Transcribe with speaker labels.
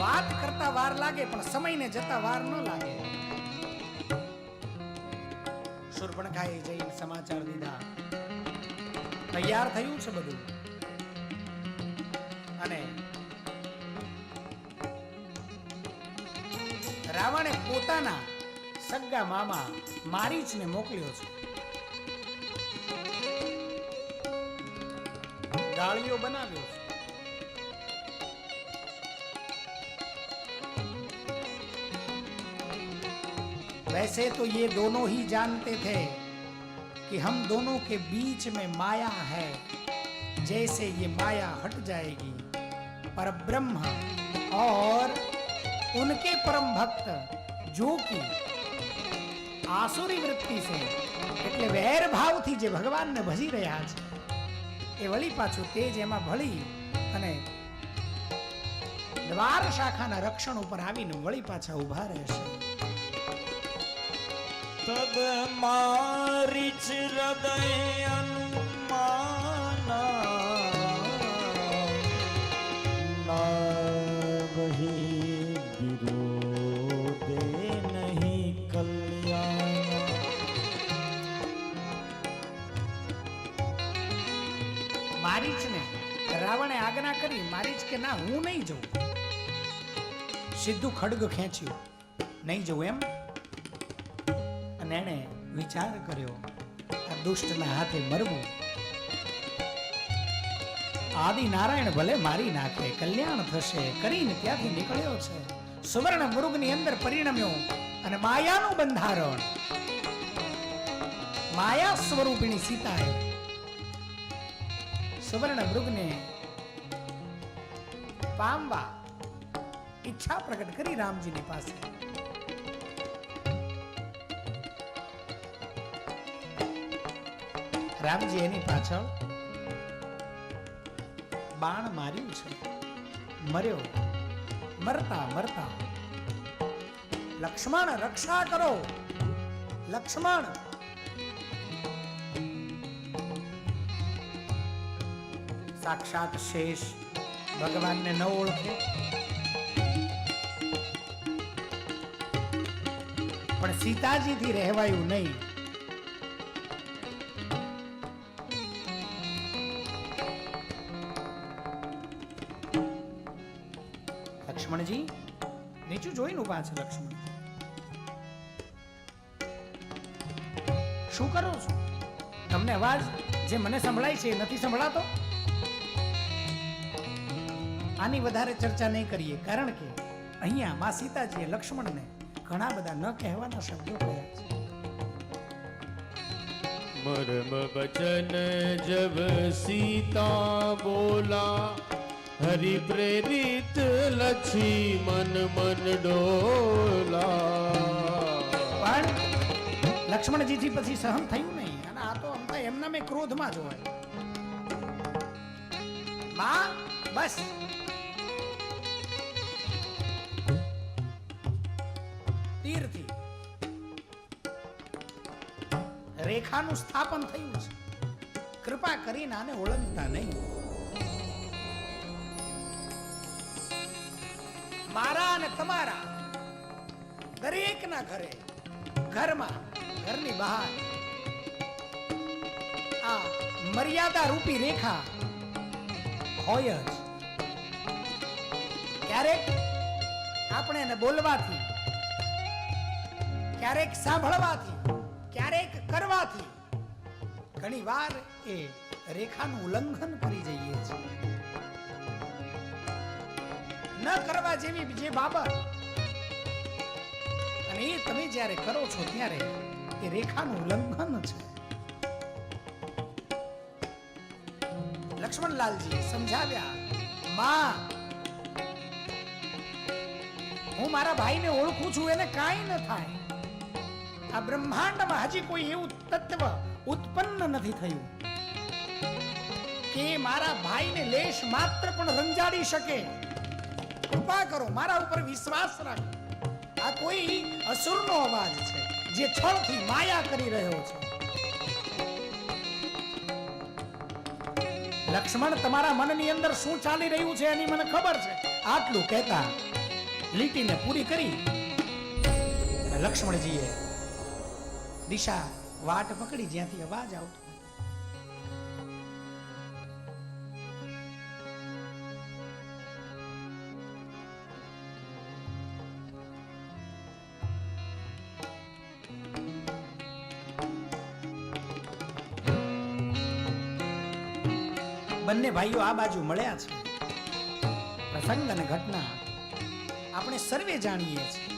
Speaker 1: વાત કરતા વાર લાગે, પણ સમયને જતા વાર ન લાગે. સુરપણખાએ જઈને સમાચાર દીધા. તૈયાર થયું છે બધું. અને રાવણે પોતાના સગ્ગા મામા મારીચને મોકલ્યો છે. ગાળીઓ બનાવ્યો છે. वैसे तो ये दोनों ही जानते थे कि हम दोनों के बीच में माया है जैसे ये माया हट जाएगी पर ब्रह्म और उनके परम भक्त जो कि આસુરી વૃત્તિ છે એટલે વેર ભાવથી જે ભગવાનને ભજી રહ્યા છે એ વળી પાછું તેજ એમાં ભળી અને દ્વાર શાખાના રક્ષણ ઉપર આવીને વળી પાછા ઊભા રહેશે
Speaker 2: તદ મારીચ હૃદય અનુમાના ના વિરોધે નહીં કલ્યાણ
Speaker 1: મારીચને રાવણે આજ્ઞા કરી મારી જ કે ના હું નહીં જઉં સીધું ખડગ ખેંચ્યું નહીં જવું એમ અને એણે વિચાર કર્યો, આ દુષ્ટના હાથે મરવું. આદિ નારાયણ ભલે મારી નાખે, કલ્યાણ થશે, કરીને ત્યાંથી નીકળ્યો છે. સુવર્ણ મૃગની અંદર પરિણમ્યો અને માયાનું બંધારણ. માયા સ્વરૂપિણી સીતાએ સુવર્ણ મૃગને પામવા ઈચ્છા પ્રગટ કરી રામજીની પાસે. રામજી એની પાછળ બાણ માર્યું છે. મર્યો. મરતા મરતા. લક્ષ્મણ રક્ષા કરો. લક્ષ્મણ. સાક્ષાત શેષ ભગવાનને ન ઓળખે. પણ સીતાજીથી રહેવાયું નહીં. લક્ષ્મણજી? નીચું જોઈને ઊભા છે લક્ષ્મણ. શું કરો છો? તમને અવાજ જે મને સંભળાય છે નથી સંભળાતો? આની વધારે ચર્ચા નહીં કરીએ, કારણ કે અહીંયા મા સીતાજીએ લક્ષ્મણને ઘણા બધા ન કહેવાના શબ્દો કહ્યા છે.
Speaker 2: મરમ વચન જબ સીતા બોલા હરિ પ્રેરિત લછી મન મન ડોલા.
Speaker 1: પણ લક્ષ્મણજીથી પછી સહન થયું નહીં. અને આ તો અમતા એમના મેં ક્રોધમાં જોવાયમાં બસ. તીરથી. રેખાનું સ્થાપન થયું છે. કૃપા કરીને આને ઓળખતા નહીં. મારા અને તમારા દરેકના ઘરે, ઘરમાં, ઘરની બહાર આ મર્યાદા રૂપી રેખા હોય જ. ક્યારેક આપણે એને બોલવાથી, ક્યારેક સાંભળવાથી, ક્યારેક કરવાથી ઘણી વાર એ રેખાનું ઉલ્લંઘન કરી જઈએ છીએ. ન કરવા જેવી જે બાબત. અને એ તમે જ્યારે કરો છો ત્યારે એ રેખાનું ઉલ્લંઘન છે. લક્ષ્મણલાલજી સમજાવ્યા, માં, હું મારા ભાઈને ઓળખું છું, એને કાંઈ ન થાય. આ બ્રહ્માંડમાં હજી કોઈ એવું તત્વ ઉત્પન્ન નથી થયું કે મારા ભાઈને લેશ માત્ર પણ રંજાડી શકે. કૃપા કરો, મારા ઉપર વિશ્વાસ રાખો. આ કોઈ અસુરનો અવાજ છે, જે છળથી માયા કરી રહ્યો છે. લક્ષ્મણ, તમારા મનની અંદર શું ચાલી રહ્યું છે એની મને ખબર છે. આટલું કહેતા લીટીને પૂરી કરી. લક્ષ્મણજીએ દિશા વાટ પકડી જ્યાંથી અવાજ આવતો. બંને ભાઈઓ આ બાજુ મળ્યા છે. પ્રસંગ અને ઘટના આપણે સર્વે જાણીએ છીએ.